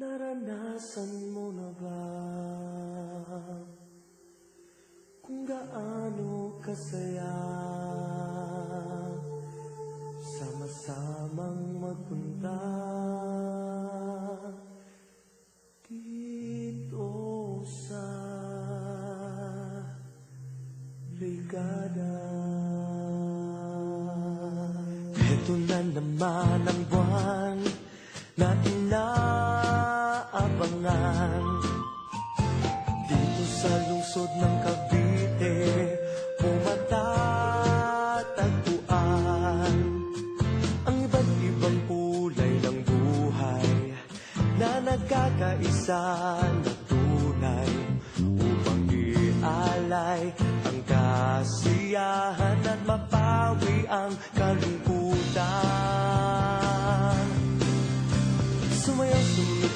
Naranasan mo na ba? Kung gaano kasaya Sama-samang magpunta. Dito sa Brigada. Ito na naman ang buwan na inaabangan Dito sa lungsod ng Cavite mo matatagpuan Ang iba't ibang kulay ng buhay na nagkakaisa na tunay. Upang ialay ang kasiyahan at mapawi ang kalungkutan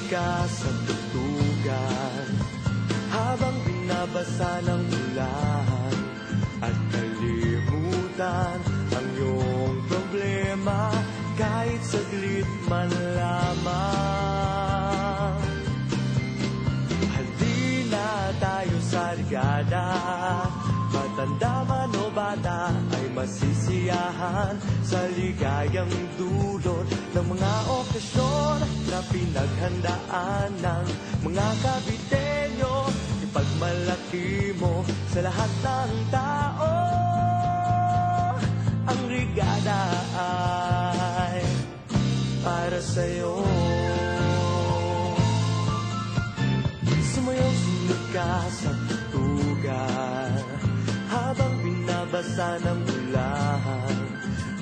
ka sa tutugan Habang binabasa ng ulan At kalimutan ang iyong problema Kahit saglit man lamang. Halina tayo sa ligada Matanda masisiyahan Sa ligayang dulot ng mga okasyon Na pinaghandaan ng mga kabitenyo. Ipagmalaki mo sa lahat ng tao Ang ligada ay para sa'yo. Sumayaw sunod ka sa tutugan Habang binabasa ng ulan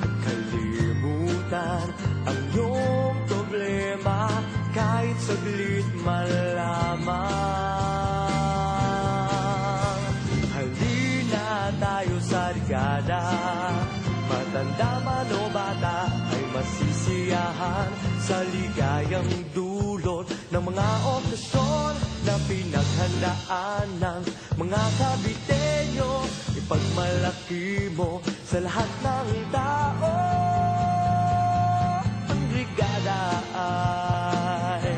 At kalimutan ang iyong problema Kahit saglit man lamang Halina tayo sa ligada Matanda man o bata ay masisiyahan Sa ligayang dulot ng mga okasyon Na pinaghandaan ng mga kabitenyo pagmalaki mo sa lahat ng tao. Ang brigada ay,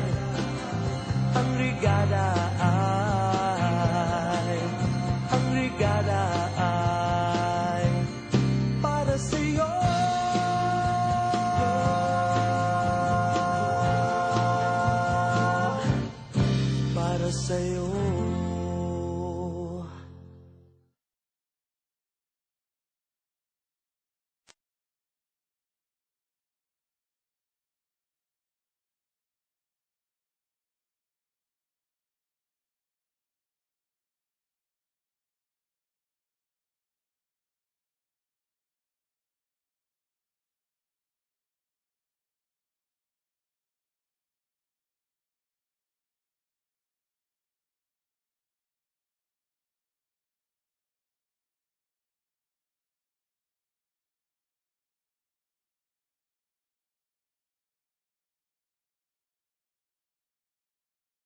ang brigada ay, ang brigada ay, para sa'yo. Para sa'yo.